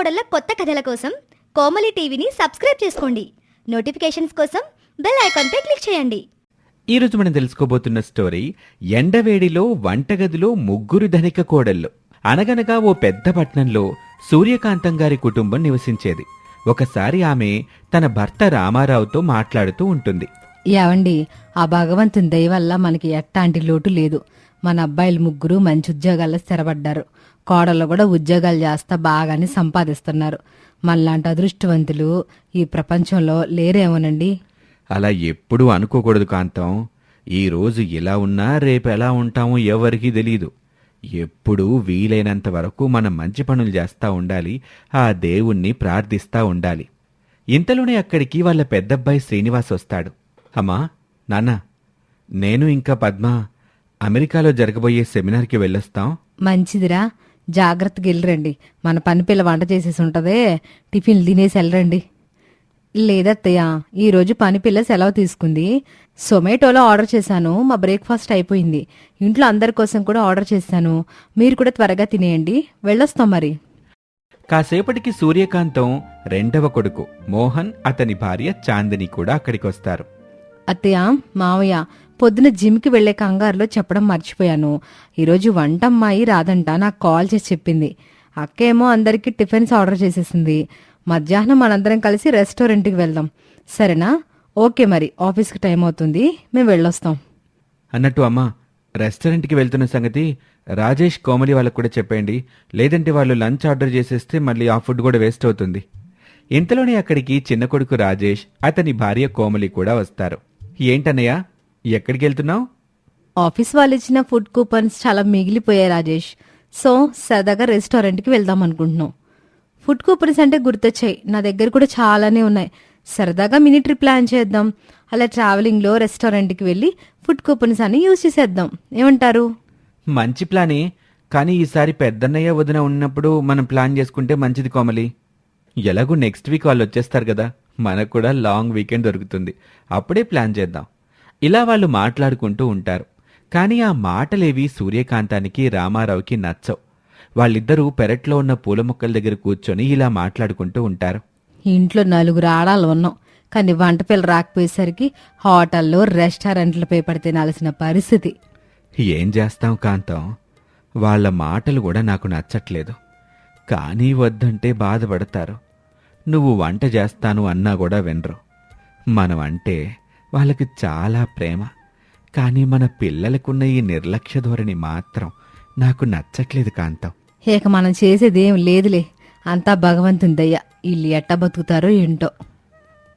కోడళ్ళ కొత్త కథల కోసం కోమలి టీవీని సబ్స్క్రైబ్ చేసుకోండి. నోటిఫికేషన్స్ కోసం బెల్ ఐకాన్పై క్లిక్ చేయండి. ఈరోజు మనం తెలుసుకోబోతున్న స్టోరీ ఎండవేడిలో వంటగదిలో ముగ్గురు ధనిక కోడళ్ళు. అనగనగా ఓ పెద్ద పట్నంలో సూర్యకాంతం గారి కుటుంబం నివసించేది. ఒకసారి ఆమె తన భర్త రామారావుతో మాట్లాడుతూ ఉంటుంది. ఏవండి ఆ భగవంతుని దయ వల్ల మనకి ఎట్టాంటి లోటు లేదు. మన అబ్బాయిలు ముగ్గురు మంచి ఉద్యోగాల్లో స్థిరపడ్డారు. కోడళ్ళు కూడా ఉద్యోగాలు చేస్తా బాగానే సంపాదిస్తున్నారు. మనలాంటి అదృష్టవంతులు ఈ ప్రపంచంలో లేరేమోనండి? అలా ఎప్పుడూ అనుకోకూడదు కాంతం. ఈ రోజు ఇలా ఉన్నా రేపు ఎలా ఉంటామో ఎవరికీ తెలియదు ఎప్పుడూ వీలైనంత వరకు మనం మంచి పనులు చేస్తా ఉండాలి ఆ దేవుణ్ణి ప్రార్థిస్తా ఉండాలి. ఇంతలోనే అక్కడికి వాళ్ళ పెద్దబ్బాయి శ్రీనివాస్ వస్తాడు. అమ్మా నాన్న నేను ఇంకా పద్మ అమెరికాలో జరగబోయే సెమినార్కి వెళ్ళొస్తాం. మంచిదిరా. జాగ్రత్తగా వెళ్ళరండి. మన పని పిల్ల వంట చేసేసి ఉంటదే టిఫిన్లు తినేసి వెళ్ళరండి. లేదత్తయ్య ఈరోజు పని పిల్ల సెలవు తీసుకుంది. జొమాటోలో ఆర్డర్ చేశాను మా బ్రేక్ఫాస్ట్ అయిపోయింది. ఇంట్లో అందరి కోసం కూడా ఆర్డర్ చేశాను. మీరు కూడా త్వరగా తినేయండి. వెళ్ళొస్తాం మరి. కాసేపటికి సూర్యకాంతం రెండవ కొడుకు మోహన్ అతని భార్య చాందిని కూడా అక్కడికి వస్తారు అత్తయ్య మావయ్య పొద్దున జిమ్కి వెళ్ళే కంగారులో చెప్పడం మర్చిపోయాను. ఈరోజు వంట అమ్మాయి రాదంట నాకు కాల్ చేసి చెప్పింది. అక్కేమో అందరికీ టిఫిన్స్ ఆర్డర్ చేసేసింది. మధ్యాహ్నం మనందరం కలిసి రెస్టారెంట్కి వెళ్దాం. సరేనా? ఓకే మరి ఆఫీస్కి టైం అవుతుంది మేము వెళ్ళొస్తాం. అన్నట్టు అమ్మా రెస్టారెంట్కి వెళ్తున్న సంగతి రాజేష్ కోమలి వాళ్ళకు కూడా చెప్పండి లేదంటే వాళ్ళు లంచ్ ఆర్డర్ చేసేస్తే మళ్ళీ ఆ ఫుడ్ కూడా వేస్ట్ అవుతుంది. ఇంతలోనే అక్కడికి చిన్న కొడుకు రాజేష్ అతని భార్య కోమలి కూడా వస్తారు. ఏంటన్నయ్య? ఎక్కడికి వెళ్తున్నావు? ఆఫీస్ వాళ్ళు ఇచ్చిన ఫుడ్ కూపన్స్ చాలా మిగిలిపోయాయి రాజేష్. సో సరదాగా రెస్టారెంట్కి వెళ్దాం అనుకుంటున్నాం. ఫుడ్ కూపన్స్ అంటే గుర్తొచ్చాయి. నా దగ్గర కూడా చాలానే ఉన్నాయి. సరదాగా మినీ ట్రిప్ ప్లాన్ చేద్దాం. అలా ట్రావెలింగ్లో రెస్టారెంట్కి వెళ్ళి ఫుడ్ కూపన్స్ అన్ని యూజ్ చేసేద్దాం. ఏమంటారు? మంచి ప్లానే. కానీ ఈసారి పెద్దన్నయ్య వదిన ఉన్నప్పుడు మనం ప్లాన్ చేసుకుంటే మంచిది కోమలి. ఎలాగూ నెక్స్ట్ వీక్ వాళ్ళు వచ్చేస్తారు కదా. మనకు కూడా లాంగ్ వీకెండ్ దొరుకుతుంది. అప్పుడే ప్లాన్ చేద్దాం. ఇలా వాళ్ళు మాట్లాడుకుంటూ ఉంటారు. కానీ ఆ మాటలేవి సూర్యకాంతానికి రామారావుకి నచ్చవు. వాళ్ళిద్దరూ పెరట్లో ఉన్న పూల మొక్కల దగ్గర కూర్చొని ఇలా మాట్లాడుకుంటూ ఉంటారు. ఇంట్లో నలుగురు ఆడాలు ఉన్నాం. కానీ వంట పిల్ల రాకపోయేసరికి హోటల్లో రెస్టారెంట్లు పేపడి తినాల్సిన పరిస్థితి. ఏం చేస్తాం కాంతం? వాళ్ళ మాటలు కూడా నాకు నచ్చట్లేదు. కానీ వద్దంటే బాధపడతారు. నువ్వు వంట చేస్తాను అన్నా కూడా వినరు. మనం అంటే వాళ్ళకి చాలా ప్రేమ. కానీ మన పిల్లలకున్న ఈ నిర్లక్ష్య ధోరణి మాత్రం నాకు నచ్చట్లేదు కాంతం. ఇక మనం చేసేదేం లేదులే. అంతా భగవంతుని దయ్య వీళ్ళు ఎట్ట బతుకుతారో ఏంటో.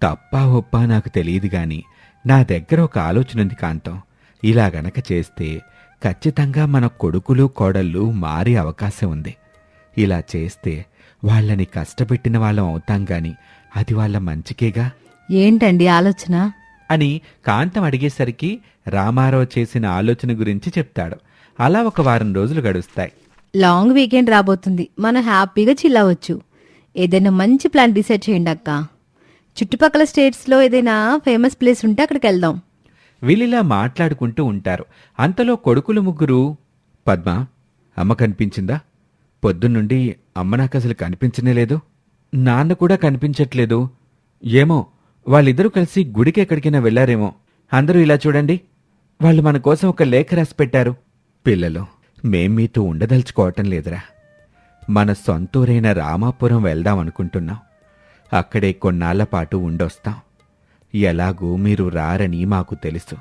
తప్పా ఒప్పా నాకు తెలియదు గాని నా దగ్గర ఒక ఆలోచన ఉంది కాంతం. ఇలా గనక చేస్తే ఖచ్చితంగా మన కొడుకులు కోడళ్ళు మారే అవకాశం ఉంది. ఇలా చేస్తే వాళ్ళని కష్టపెట్టిన వాళ్ళం అవుతాం గాని అది వాళ్ళ మంచికేగా? ఏంటండి ఆలోచన? అని కాంతం అడిగేసరికి రామారావు చేసిన ఆలోచన గురించి చెప్తాడు. అలా ఒక వారం రోజులు గడుస్తాయి. లాంగ్ వీకెండ్ రాబోతుంది. మనం హ్యాపీగా చిల్లవచ్చు ఏదైనా మంచి ప్లాన్ డిసైడ్ చేయండి అక్క. చుట్టుపక్కల స్టేట్స్లో ఏదైనా ఫేమస్ ప్లేస్ ఉంటే అక్కడికి వెళ్దాం. వీళ్ళిలా మాట్లాడుకుంటూ ఉంటారు. అంతలో కొడుకులు ముగ్గురు పద్మ అమ్మ కనిపించిందా? పొద్దున్నుండి అమ్మ నాకు అసలు కనిపించనే లేదు. నాన్న కూడా కనిపించట్లేదు. ఏమో వాళ్ళిద్దరూ కలిసి గుడికి ఎక్కడికైనా వెళ్ళారేమో అందరూ ఇలా చూడండి. వాళ్ళు మన కోసం ఒక లేఖ రాసి పెట్టారు. పిల్లలు మేం మీతో ఉండదలుచుకోవటం లేదురా. మన సొంతూరైన రామాపురం వెళ్దాం అనుకుంటున్నాం. అక్కడే కొన్నాళ్ళ పాటు ఉండొస్తాం. ఎలాగూ మీరు రారని మాకు తెలుసు.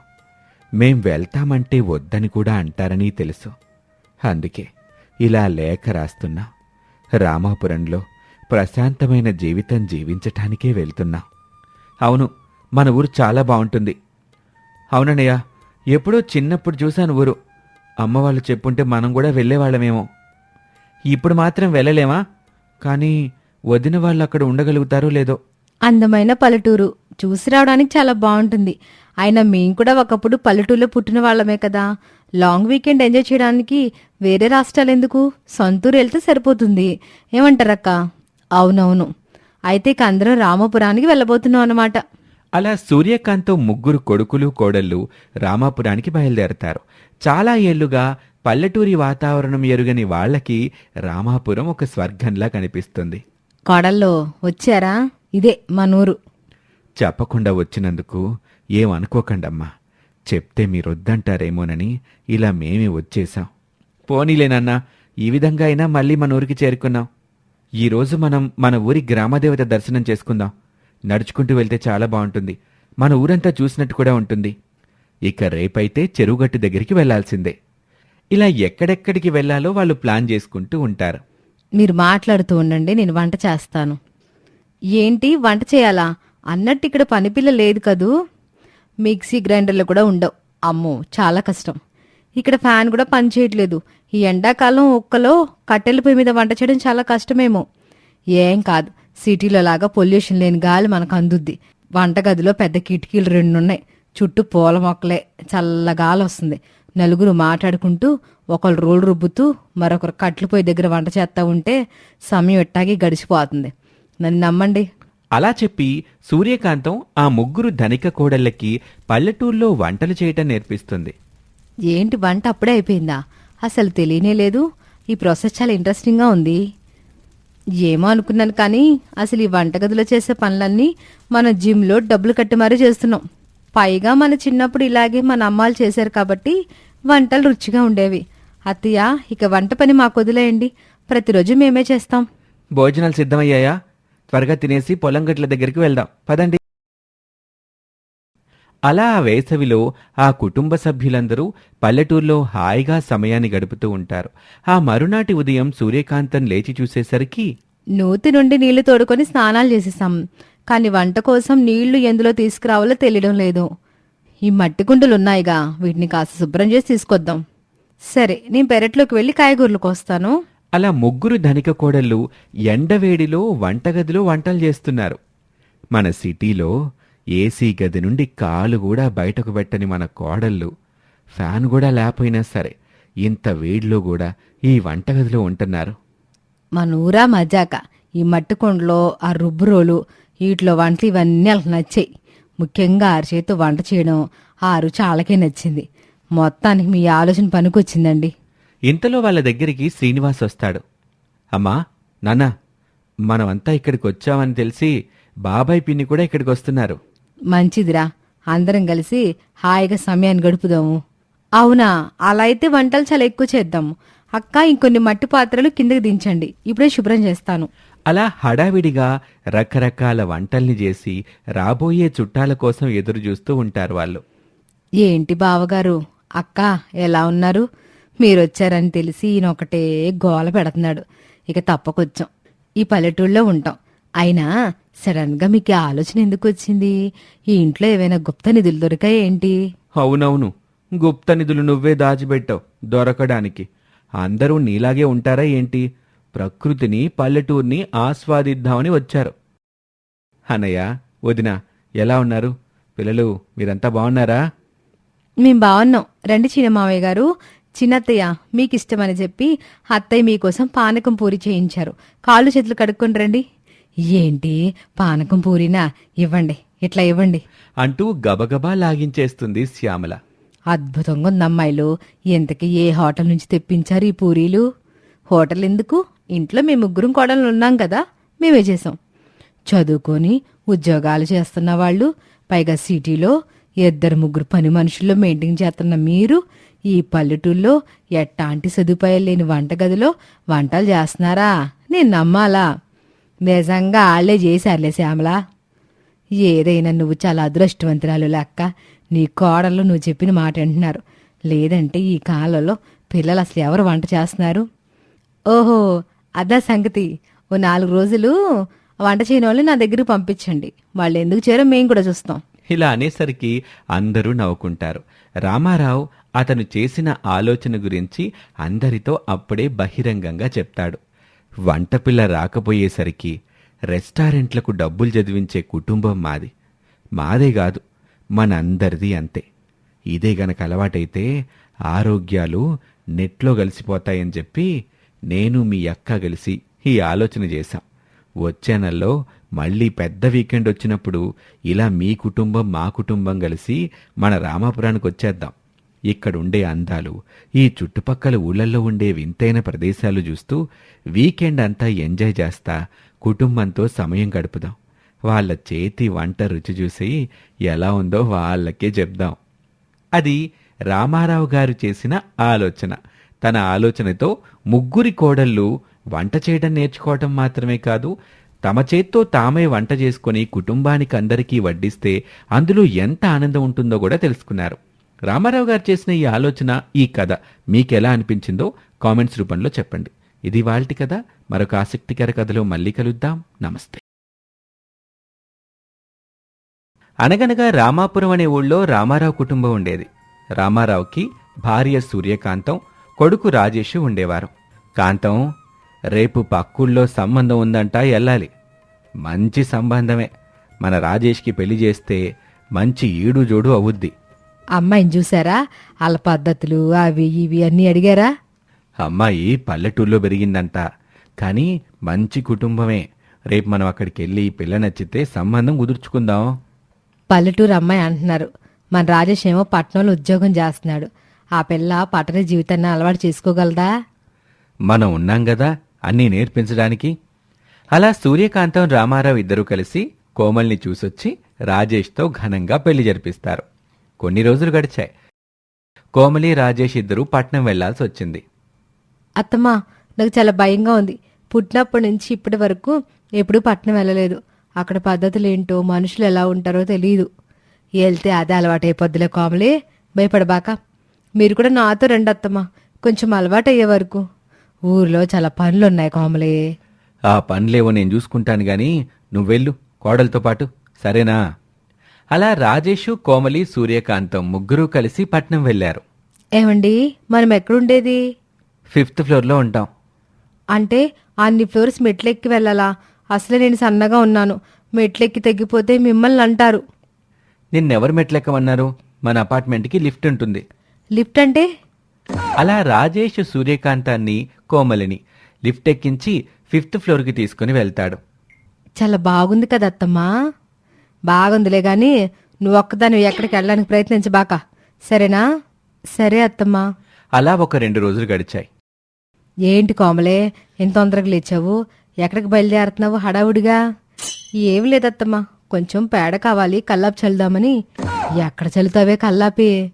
మేం వెళ్తామంటే వద్దని కూడా అంటారని తెలుసు. అందుకే ఇలా లేఖ రాస్తున్నాం. రామాపురంలో ప్రశాంతమైన జీవితం జీవించటానికే వెళ్తున్నాం. అవును మన ఊరు చాలా బాగుంటుంది. అవునన్నయ్య ఎప్పుడో చిన్నప్పుడు చూశాను ఊరు. అమ్మ వాళ్ళు చెప్పుంటే మనం కూడా వెళ్ళేవాళ్ళమేమో. ఇప్పుడు మాత్రం వెళ్ళలేమా? కానీ వదిన వాళ్ళు అక్కడ ఉండగలుగుతారో లేదో. అందమైన పల్లెటూరు. చూసి రావడానికి చాలా బాగుంటుంది. అయినా మేము కూడా ఒకప్పుడు పల్లెటూరులో పుట్టిన వాళ్ళమే కదా. లాంగ్ వీకెండ్ ఎంజాయ్ చేయడానికి వేరే రాష్ట్రాలు ఎందుకు? సొంతూరు వెళ్తే సరిపోతుంది. ఏమంటారక్క? అవునవును. అయితే ఇక అందరం రామపురానికి వెళ్ళబోతున్నాం అన్నమాట. అలా సూర్యకాంతం ముగ్గురు కొడుకులు కోడళ్ళు రామాపురానికి బయలుదేరతారు. చాలా ఏళ్ళుగా పల్లెటూరి వాతావరణం ఎరుగని వాళ్ళకి రామాపురం ఒక స్వర్గంలా కనిపిస్తుంది. కోడల్లో వచ్చారా? ఇదే మా నూరు చెప్పకుండా వచ్చినందుకు ఏమనుకోకండమ్మా చెప్తే మీరొద్దంటారేమోనని ఇలా మేమే వచ్చేశాం. పోనీలేనన్నా ఈ విధంగా అయినా మళ్ళీ మన ఊరికి చేరుకున్నాం. ఈరోజు మనం మన ఊరి గ్రామదేవత దర్శనం చేసుకుందాం. నడుచుకుంటూ వెళ్తే చాలా బాగుంటుంది. మన ఊరంతా చూసినట్టు కూడా ఉంటుంది. ఇక రేపైతే చెరువుగట్టు దగ్గరికి వెళ్ళాల్సిందే. ఇలా ఎక్కడెక్కడికి వెళ్ళాలో వాళ్ళు ప్లాన్ చేసుకుంటూ ఉంటారు. మీరు మాట్లాడుతూ ఉండండి నేను వంట చేస్తాను. ఏంటి వంట చేయాలా? అన్నట్టు ఇక్కడ పనిపిల్ల లేదు కదూ? మిక్సీ గ్రైండర్లు కూడా ఉండవు. అమ్మో చాలా కష్టం. ఇక్కడ ఫ్యాన్ కూడా పనిచేయట్లేదు. ఈ ఎండాకాలం ఒక్కలో కట్టెల పొయ్యి మీద వంట చేయడం చాలా కష్టమేమో. ఏం కాదు సిటీలో లాగా పొల్యూషన్ లేని గాలి మనకు అందుద్ది. వంటగదిలో పెద్ద కిటికీలు రెండు ఉన్నాయి చుట్టూ పూల మొక్కలే చల్ల గాలి వస్తుంది. నలుగురు మాట్లాడుకుంటూ ఒకళ్ళు రోలు రుబ్బుతూ మరొకరు కట్ల పొయ్యి దగ్గర వంట చేస్తా ఉంటే సమయం ఎట్టాగి గడిచిపోతుంది. నన్ను నమ్మండి. అలా చెప్పి సూర్యకాంతం ఆ ముగ్గురు ధనిక కోడళ్ళకి పల్లెటూర్లో వంటలు చేయటం నేర్పిస్తుంది. ఏంటి వంట అప్పుడే అయిపోయిందా? అసలు తెలియనే లేదు. ఈ ప్రాసెస్ చాలా ఇంట్రెస్టింగ్గా ఉంది. ఏమో అనుకున్నాను కానీ అసలు ఈ వంటగదిలో చేసే పనులన్నీ మన జిమ్లో డబ్బులు కట్టి మరీ చేస్తున్నాం. పైగా మన చిన్నప్పుడు ఇలాగే మన అమ్మాలు చేశారు కాబట్టి వంటలు రుచిగా ఉండేవి. అత్తయ్య ఇక వంట పని మాకు వదిలేయండి. ప్రతిరోజు మేమే చేస్తాం. భోజనాలు సిద్ధమయ్యాయా? త్వరగా తినేసి పొలం గట్ల దగ్గరికి వెళ్దాం. పదండి. అలా ఆ వేసవిలో ఆ కుటుంబ సభ్యులందరూ పల్లెటూర్లో హాయిగా సమయాన్ని గడుపుతూ ఉంటారు. ఆ మరునాటి ఉదయం సూర్యకాంతం లేచి చూసేసరికి నూతి నుండి నీళ్ళు తోడుకొని స్నానాలు చేసేసాం కానీ వంట కోసం నీళ్ళు ఎందులో తీసుకురావాలో తెలియడం లేదు. ఈ మట్టి కుండలు ఉన్నాయిగా వీటిని కాస్త శుభ్రం చేసి తీసుకొద్దాం. సరే నేను పెరట్లోకి వెళ్ళి కాయగూరలు కోస్తాను. అలా ముగ్గురు ధనిక కోడళ్ళు ఎండవేడిలో వంటగదిలో వంటలు చేస్తున్నారు. మన సిటీలో ఏసీ గది నుండి కాలు కూడా బయటకు పెట్టని మన కోడళ్ళు ఫ్యాన్ కూడా లేకపోయినా సరే ఇంత వేడిలో కూడా ఈ వంటగదిలో ఉంటున్నారు. మా నూరా మజాక ఈ మట్టి కుండలో ఆ రుబ్బురోలు వీటిలో వంటలు ఇవన్నీ వాళ్ళకి నచ్చాయి. ముఖ్యంగా ఆరు చేతితో వంట చేయడం ఆ రుచి వాళ్ళకే నచ్చింది. మొత్తానికి మీ ఆలోచన పనికొచ్చిందండి. ఇంతలో వాళ్ళ దగ్గరికి శ్రీనివాస్ వస్తాడు. అమ్మా నాన్న మనమంతా ఇక్కడికి వచ్చామని తెలిసి బాబాయ్ పిన్ని కూడా ఇక్కడికి వస్తున్నారు. మంచిదిరా. అందరం కలిసి హాయిగా సమయాన్ని గడుపుదాము. అవునా అలా అయితే వంటలు చాలా ఎక్కువ చేద్దాము అక్క ఇంకొన్ని మట్టి పాత్రలు కిందకి దించండి. ఇప్పుడే శుభ్రం చేస్తాను. అలా హడావిడిగా రకరకాల వంటల్ని చేసి రాబోయే చుట్టాల కోసం ఎదురు చూస్తూ ఉంటారు వాళ్ళు. ఏంటి బావగారు? అక్క ఎలా ఉన్నారు? మీరొచ్చారని తెలిసి ఈయన ఒకటే గోల పెడుతున్నాడు. ఇక తప్పకొచ్చాం. ఈ పల్లెటూళ్ళలో ఉంటాం. అయినా సడన్గా మీకు ఆలోచన ఎందుకు వచ్చింది ఈ ఇంట్లో ఏవైనా గుప్త నిధులు దొరికాయి ఏంటి అవునవును. గుప్త నిధులు నువ్వే దాచిపెట్టావు దొరకడానికి. అందరూ నీలాగే ఉంటారా ఏంటి? ప్రకృతిని పల్లెటూర్ని ఆస్వాదిద్దామని వచ్చారు. అన్నయ్య వదిన ఎలా ఉన్నారు? పిల్లలు మీరంతా బాగున్నారా? మేం బాగున్నాం. రండి చిన్న మావయ్య గారు. చిన్నత్తయ్య మీకు ఇష్టమని చెప్పి అత్తయ్య మీకోసం పానకం పూరి చేయించారు. కాళ్ళు చేతులు కడుక్కొని రండి. ఏంటి? పానకం పూరినా? ఇవ్వండి. ఇట్లా ఇవ్వండి. అంటూ గబగబా లాగించేస్తుంది శ్యామల. అద్భుతంగా ఉంది అమ్మాయిలు ఇంతకీ ఏ హోటల్ నుంచి తెప్పించారు ఈ పూరీలు? హోటల్ ఎందుకు? ఇంట్లో మేము ముగ్గురం కోడలు ఉన్నాం కదా. మేమే చేసాం చదువుకొని ఉద్యోగాలు చేస్తున్న వాళ్ళు పైగా సిటీలో ఇద్దరు ముగ్గురు పని మనుషుల్లో మెయింటైన్ చేస్తున్న మీరు ఈ పల్లెటూళ్ళలో ఎట్టాంటి సదుపాయాలు లేని వంటగదిలో వంటలు చేస్తున్నారా? నేను నమ్మాలా? నిజంగా ఆళ్ళే చేశారులే శ్యామల. ఏదైనా నువ్వు చాలా అదృష్టవంతురాలు లెక్క నీ కోడలు నువ్వు చెప్పిన మాట అంటున్నారు లేదంటే ఈ కాలంలో పిల్లలు అసలు ఎవరు వంట చేస్తున్నారు? ఓహో అదా సంగతి. ఓ నాలుగు రోజులు వంట చేయని వాళ్ళు నా దగ్గరికి పంపించండి. వాళ్ళు ఎందుకు చేరో మేము కూడా చూస్తాం. ఇలా అనేసరికి అందరూ నవ్వుకుంటారు. రామారావు అతను చేసిన ఆలోచన గురించి అందరితో అప్పుడే బహిరంగంగా చెప్తాడు. వంటపిల్ల రాకపోయేసరికి రెస్టారెంట్లకు డబ్బులు చదివించే కుటుంబం మాది. మాదే కాదు మనందరిది అంతే. ఇదే గనక అలవాటైతే ఆరోగ్యాలు నెట్లో కలిసిపోతాయని చెప్పి నేను మీ అక్క కలిసి ఈ ఆలోచన చేశాం. వచ్చే నెలలో మళ్ళీ పెద్ద వీకెండ్ వచ్చినప్పుడు ఇలా మీ కుటుంబం మా కుటుంబం కలిసి మన రామాపురానికి వచ్చేద్దాం. ఇక్కడుండే అందాలు ఈ చుట్టుపక్కల ఊళ్ళల్లో ఉండే వింతైన ప్రదేశాలు చూస్తూ వీకెండ్ అంతా ఎంజాయ్ చేస్తా కుటుంబంతో సమయం గడుపుదాం. వాళ్ళ చేతి వంట రుచి చూసి ఎలా ఉందో వాళ్ళకే చెప్దాం. అది రామారావు గారు చేసిన ఆలోచన. తన ఆలోచనతో ముగ్గురి కోడళ్ళు వంట చేయడం నేర్చుకోవటం మాత్రమే కాదు తమ చేత్తో తామే వంట చేసుకొని కుటుంబానికి అందరికీ వడ్డిస్తే అందులో ఎంత ఆనందం ఉంటుందో కూడా తెలుసుకున్నారు. రామారావు గారు చేసిన ఈ ఆలోచన ఈ కథ మీకెలా అనిపించిందో కామెంట్స్ రూపంలో చెప్పండి. ఇది వాళ్ళటి కథ మరొక ఆసక్తికర కథలో మళ్ళీ కలుద్దాం. నమస్తే. అనగనగా రామాపురం అనే ఊళ్ళో రామారావు కుటుంబం ఉండేది. రామారావుకి భార్య సూర్యకాంతం కొడుకు రాజేష్ ఉండేవారు. కాంతం రేపు పక్కుల్లో సంబంధం ఉందంట వెళ్ళాలి మంచి సంబంధమే. మన రాజేష్కి పెళ్ళి చేస్తే మంచి ఈడు జోడు అవుద్ది. అమ్మాయిని చూసారా వాళ్ళ పద్ధతులు అవి ఇవి అన్నీ అడిగారా? అమ్మాయి పల్లెటూళ్ళలో పెరిగిందంట. కానీ మంచి కుటుంబమే. రేపు మనం అక్కడికి వెళ్ళి పిల్ల నచ్చితే సంబంధం కుదుర్చుకుందాం. పల్లెటూరు అమ్మాయి అంటున్నారు. మన రాజేష్ ఏమో పట్టణంలో ఉద్యోగం చేస్తున్నాడు. ఆ పిల్ల పట్టణ జీవితాన్ని అలవాటు చేసుకోగలదా? మనం ఉన్నాం గదా అన్నీ నేర్పించడానికి. అలా సూర్యకాంతం రామారావు ఇద్దరూ కలిసి కోమల్ని చూసొచ్చి రాజేష్తో ఘనంగా పెళ్ళి జరిపిస్తారు. కొన్ని రోజులు గడిచాయి. కోమలి రాజేష్ ఇద్దరూ పట్నం వెళ్ళాల్సి వచ్చింది. అత్తమ్మా నాకు చాలా భయంగా ఉంది. పుట్టినప్పటి నుంచి ఇప్పటి వరకు ఎప్పుడూ పట్టణం వెళ్ళలేదు. అక్కడ పద్ధతులు ఏంటో మనుషులు ఎలా ఉంటారో తెలియదు వెళ్తే అదే అలవాటు అయిపోద్దులే కోమలి. భయపడబాక. మీరు కూడా నాతో రండి అత్తమ్మా. కొంచెం అలవాటు అయ్యే వరకు. ఊర్లో చాలా పనులు ఉన్నాయి కోమలి. ఆ పనులేవో నేను చూసుకుంటాను గాని నువ్వెళ్ళు. కోడలతో పాటు. సరేనా? అలా రాజేషు కోమలి సూర్యకాంతం ముగ్గురూ కలిసి పట్నం వెళ్ళారు ఏమండి? మనం ఎక్కడుండేది? ఫిఫ్త్ ఫ్లోర్లో ఉంటాం. అంటే అన్ని ఫ్లోర్స్ మెట్లెక్కి వెళ్ళాలా? అసలే నేను సన్నగా ఉన్నాను. మెట్లెక్కి తగ్గిపోతే మిమ్మల్ని అంటారు. నిన్నెవరు మెట్లెక్కమన్నారు? మన అపార్ట్మెంట్కి లిఫ్ట్ ఉంటుంది. లిఫ్ట్ అంటే? అలా రాజేష్ సూర్యకాంతాన్ని కోమలిని లిఫ్ట్ ఎక్కించి ఫిఫ్త్ ఫ్లోర్కి తీసుకుని వెళ్తాడు. చాలా బాగుంది కదా అత్తమ్మా. బాగుందిలే గాని నువ్వు ఒక్కదాన్ని ఎక్కడికి వెళ్ళడానికి ప్రయత్నించబాక సరేనా? సరే అత్తమ్మా. అలా ఒక రెండు రోజులు గడిచాయి. ఏంటి కోమలే ఎంత తొందరగా లేచావు? ఎక్కడికి బయలుదేరుతున్నావు హడావుడిగా? ఏమి లేదత్తమ్మా. కొంచెం పేడ కావాలి కల్లాపు చల్లుదామని. ఎక్కడ చల్లుతావే కల్లాపి?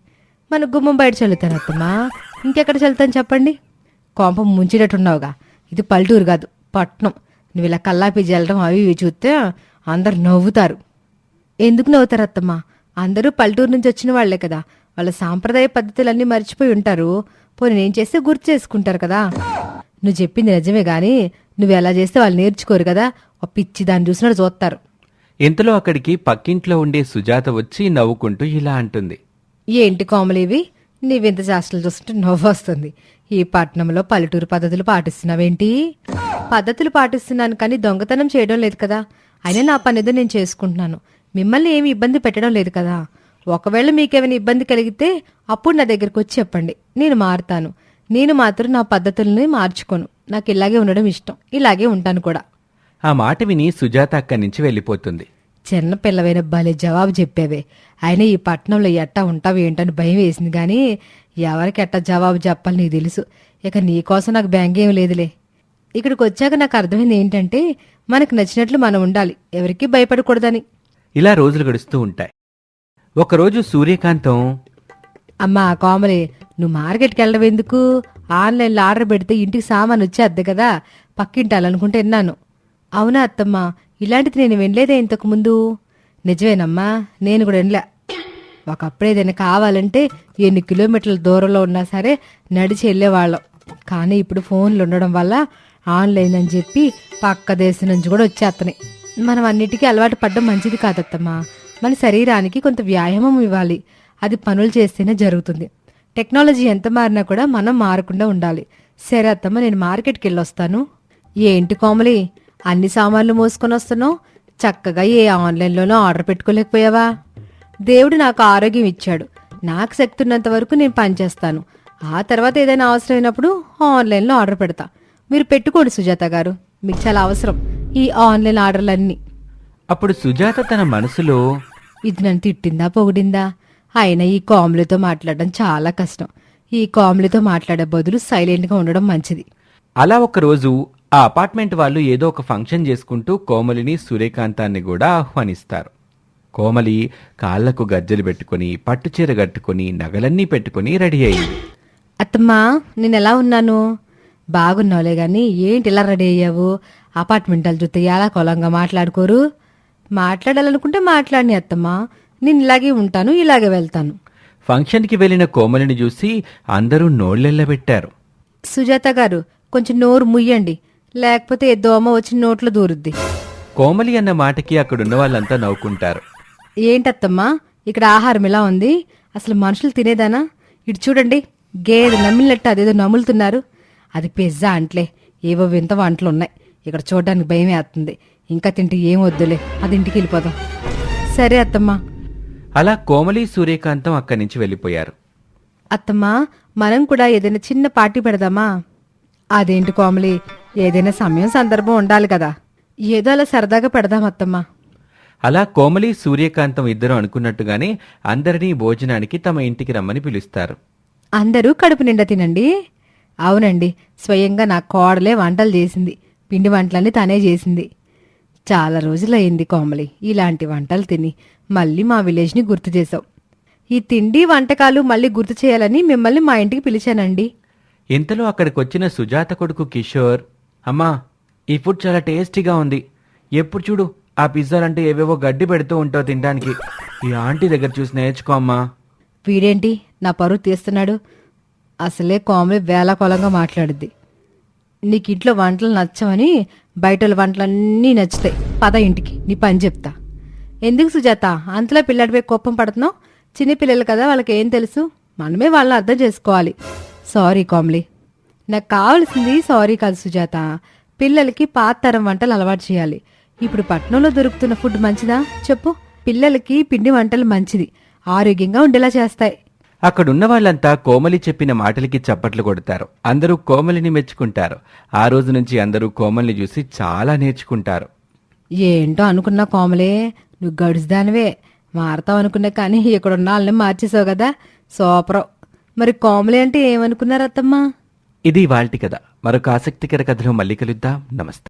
మన గుమ్మం బయట చల్లుతాను అత్తమ్మా. ఇంకెక్కడ చల్లుతాను చెప్పండి? కోంప ముంచేటట్టున్నావుగా. ఇది పల్లెటూరు కాదు పట్నం. నువ్వు ఇలా కల్లాపి చల్లడం అవి ఇవి చూస్తే అందరు నవ్వుతారు. ఎందుకు నవ్వుతారు అత్తమ్మా అందరూ పల్లెటూరు నుంచి వచ్చిన వాళ్ళే కదా. వాళ్ళ సాంప్రదాయ పద్ధతులన్నీ మర్చిపోయి ఉంటారు. పోనీ నేను చేస్తే గుర్తు చేసుకుంటారు కదా. నువ్వు చెప్పింది నిజమే గాని నువ్వు ఎలా చేస్తే వాళ్ళు నేర్చుకోరు కదా. ఆ పిచ్చి దాన్ని చూసినట్టు చూస్తారు. ఇంతలో అక్కడికి పక్కింట్లో ఉండే సుజాత వచ్చి నవ్వుకుంటూ ఇలా అంటుంది. ఏంటి కోమలివి? నీవింత చేష్టలు చూస్తుంటే నవ్వు వస్తుంది. ఈ పట్టణంలో పల్లెటూరు పద్ధతులు పాటిస్తున్నావేంటి? పద్ధతులు పాటిస్తున్నాను కానీ దొంగతనం చేయడం లేదు కదా. అయినా నా పనిదో నేను చేసుకుంటున్నాను. మిమ్మల్ని ఏమి ఇబ్బంది పెట్టడం లేదు కదా. ఒకవేళ మీకేమైనా ఇబ్బంది కలిగితే అప్పుడు నా దగ్గరకు వచ్చి చెప్పండి. నేను మారుతాను. నేను మాత్రం నా పద్ధతుల్ని మార్చుకోను. నాకు ఇలాగే ఉండడం ఇష్టం. ఇలాగే ఉంటాను కూడా. ఆ మాట విని సుజాత అక్కడి నుంచి వెళ్ళిపోతుంది. చిన్న పిల్లవైన భలే జవాబు చెప్పేవే. అయినా ఈ పట్టణంలో ఎట్టా ఉంటావు ఏంటని భయం వేసింది కానీ ఎవరికి ఎట్టా జవాబు చెప్పాలి నీకు తెలుసు. ఇక నీకోసం నాకు బ్యాంక్ ఏం లేదులే. ఇక్కడికి వచ్చాక నాకు అర్థమైంది ఏంటంటే మనకు నచ్చినట్లు మనం ఉండాలి. ఎవరికి భయపడకూడదని. ఇలా రోజులు గడుస్తూ ఉంటాయి. ఒకరోజు సూర్యకాంతం అమ్మా కోమలి నువ్వు మార్కెట్కి వెళ్ళడం ఎందుకు? ఆన్లైన్లో ఆర్డర్ పెడితే ఇంటికి సామాన్ వచ్చేద్ది కదా పక్కింటాలనుకుంటే విన్నాను అవునా అత్తమ్మా ఇలాంటిది నేను వినలేదే ఇంతకు ముందు నిజమేనమ్మా నేను కూడా వినలే. ఒకప్పుడు ఏదైనా కావాలంటే ఎన్ని కిలోమీటర్ల దూరంలో ఉన్నా సరే నడిచి వెళ్ళేవాళ్ళం. కానీ ఇప్పుడు ఫోన్లు ఉండడం వల్ల ఆన్లైన్ అని చెప్పి పక్క దేశం నుంచి కూడా వచ్చేస్తున్నాయి మనం అన్నిటికీ అలవాటు పడడం మంచిది కాదత్తమ్మా. మన శరీరానికి కొంత వ్యాయామం ఇవ్వాలి. అది పనులు చేస్తేనే జరుగుతుంది. టెక్నాలజీ ఎంత మారినా కూడా మనం మారకుండా ఉండాలి. సరే అత్తమ్మ నేను మార్కెట్కి వెళ్ళొస్తాను ఏంటి కోమలి అన్ని సామాన్లు మోసుకొని వస్తున్నావు? చక్కగా ఏ ఆన్లైన్లోనో ఆర్డర్ పెట్టుకోలేకపోయావా? దేవుడు నాకు ఆరోగ్యం ఇచ్చాడు. నాకు శక్తి ఉన్నంత వరకు నేను పనిచేస్తాను ఆ తర్వాత ఏదైనా అవసరమైనప్పుడు ఆన్లైన్లో ఆర్డర్ పెడతా. మీరు పెట్టుకోండి సుజాత గారు. మీకు చాలా అవసరం. ఈ ఆన్లైన్ ఆర్డర్లన్నీ. అప్పుడు సుజాత తన మనసులో ఇది నన్ను తిట్టిందా పొగిడిందా? అయినా ఈ కామ్లతో మాట్లాడడం చాలా కష్టం. ఈ కామ్లతో మాట్లాడే బదులు సైలెంట్గా ఉండడం మంచిది. అలా ఒకరోజు ఆ అపార్ట్మెంట్ వాళ్ళు ఏదో ఒక ఫంక్షన్ చేసుకుంటూ కోమలిని సూర్యకాంతాన్ని కూడా ఆహ్వానిస్తారు. కోమలి కాళ్ళకు గజ్జలు పెట్టుకుని పట్టుచీర కట్టుకుని నగలన్నీ పెట్టుకుని రెడీ అయింది. అత్తమ్మా నేను ఎలా ఉన్నాను? బాగున్నావులే గాని ఏంటి ఇలా రెడీ అయ్యావు? అపార్ట్మెంట్ వాళ్ళు చూస్తే ఎలా కొలంగా మాట్లాడుకోరు? మాట్లాడాలనుకుంటే మాట్లాడిని అత్తమ్మా. నేను ఇలాగే ఉంటాను ఇలాగే వెళ్తాను. ఫంక్షన్కి వెళ్ళిన కోమలిని చూసి అందరూ నోళ్ళెళ్ళబెట్టారు సుజాత గారు కొంచెం నోరు ముయ్యండి. లేకపోతే ఏ దోమ వచ్చి నోట్లో దూరుద్ది. కోమలి అన్న మాటకి అక్కడున్న వాళ్ళంతా నవ్వుకుంటారు. ఏంటత్తమ్మా ఇక్కడ ఆహారం ఎలా ఉంది? అసలు మనుషులు తినేదానా? ఇటు చూడండి గేదె నమ్మినట్టు అదేదో నములుతున్నారు. అది పిజ్జా అంట్లే ఏవో వింత వంటలు ఉన్నాయి ఇక్కడ చూడడానికి భయం వేస్తుంది. ఇంకా తింటే ఏం వద్దులే. అది ఇంటికి వెళ్ళిపోదాం. సరే అత్తమ్మా. అలా కోమలి సూర్యకాంతం అక్కడి నుంచి వెళ్ళిపోయారు. అత్తమ్మా మనం కూడా ఏదైనా చిన్న పార్టీ పెడదామా? అదేంటి కోమలి? ఏదైనా సమయం సందర్భం ఉండాలి కదా. ఏదో అలా సరదాగా పెడదాం అత్తమ్మా. అలా కోమలి సూర్యకాంతం ఇద్దరు అనుకున్నట్టుగానే అందరినీ భోజనానికి తమ ఇంటికి రమ్మని పిలుస్తారు. అందరూ కడుపు నిండా తినండి. అవునండి స్వయంగా నా కోడలే వంటలు చేసింది. పిండి వంటలన్నీ తనే చేసింది. చాలా రోజులయ్యింది కోమలి ఇలాంటి వంటలు తిని మళ్ళీ మా విలేజ్ని గుర్తు చేసాం ఈ తిండి వంటకాలు మళ్ళీ గుర్తు చేయాలని మిమ్మల్ని మా ఇంటికి పిలిచానండి. ఇంతలో అక్కడికొచ్చిన సుజాత కొడుకు కిషోర్ అమ్మా ఈ ఫుడ్ చాలా టేస్టీగా ఉంది. ఎప్పుడు చూడు ఆ పిజ్జాలంటే ఏవేవో గడ్డి పెడుతూ ఉంటావు తినడానికి. ఈ ఆంటీ దగ్గర చూసి నేర్చుకో అమ్మా. వీడేంటి నా పరువు తీస్తున్నాడు? అసలే కోమలి వేలాకోలంగా మాట్లాడుద్ది. నీకు ఇంట్లో వంటలు నచ్చవని బయట వంటలన్నీ నచ్చుతాయి. పద ఇంటికి నీ పని చెప్తా. ఎందుకు సుజాత? అంతలో పిల్లాడిపై కోపం పడుతున్నావు? చిన్నపిల్లలు కదా వాళ్ళకి ఏం తెలుసు? మనమే వాళ్ళని అర్థం చేసుకోవాలి. సారీ కామ్లీ. నాకు కావాల్సింది సారీ కాదు సుజాత. పిల్లలకి పాత తరం వంటలు అలవాటు చేయాలి. ఇప్పుడు పట్నంలో దొరుకుతున్న ఫుడ్ మంచిదా? చెప్పు. పిల్లలకి పిండి వంటలు మంచిది. ఆరోగ్యంగా ఉండేలా చేస్తాయి. అక్కడున్న వాళ్ళంతా కోమలి చెప్పిన మాటలకి చప్పట్లు కొడతారు. అందరూ కోమలిని మెచ్చుకుంటారు. ఆ రోజు నుంచి అందరూ కోమలిని చూసి చాలా నేర్చుకుంటారు. ఏంటో అనుకున్నా కోమలే? నువ్వు గడుసుదానివే. మారతావు అనుకున్నా కానీ ఇక్కడ ఉన్న వాళ్ళని మార్చేసావు కదా. సూపర్. మరి కోమలి అంటే ఏమనుకున్నారు అత్తమ్మా? ఇది వాల్టి కథ. మరొక ఆసక్తికర కథలో మళ్ళీ కలుద్దాం. నమస్తే.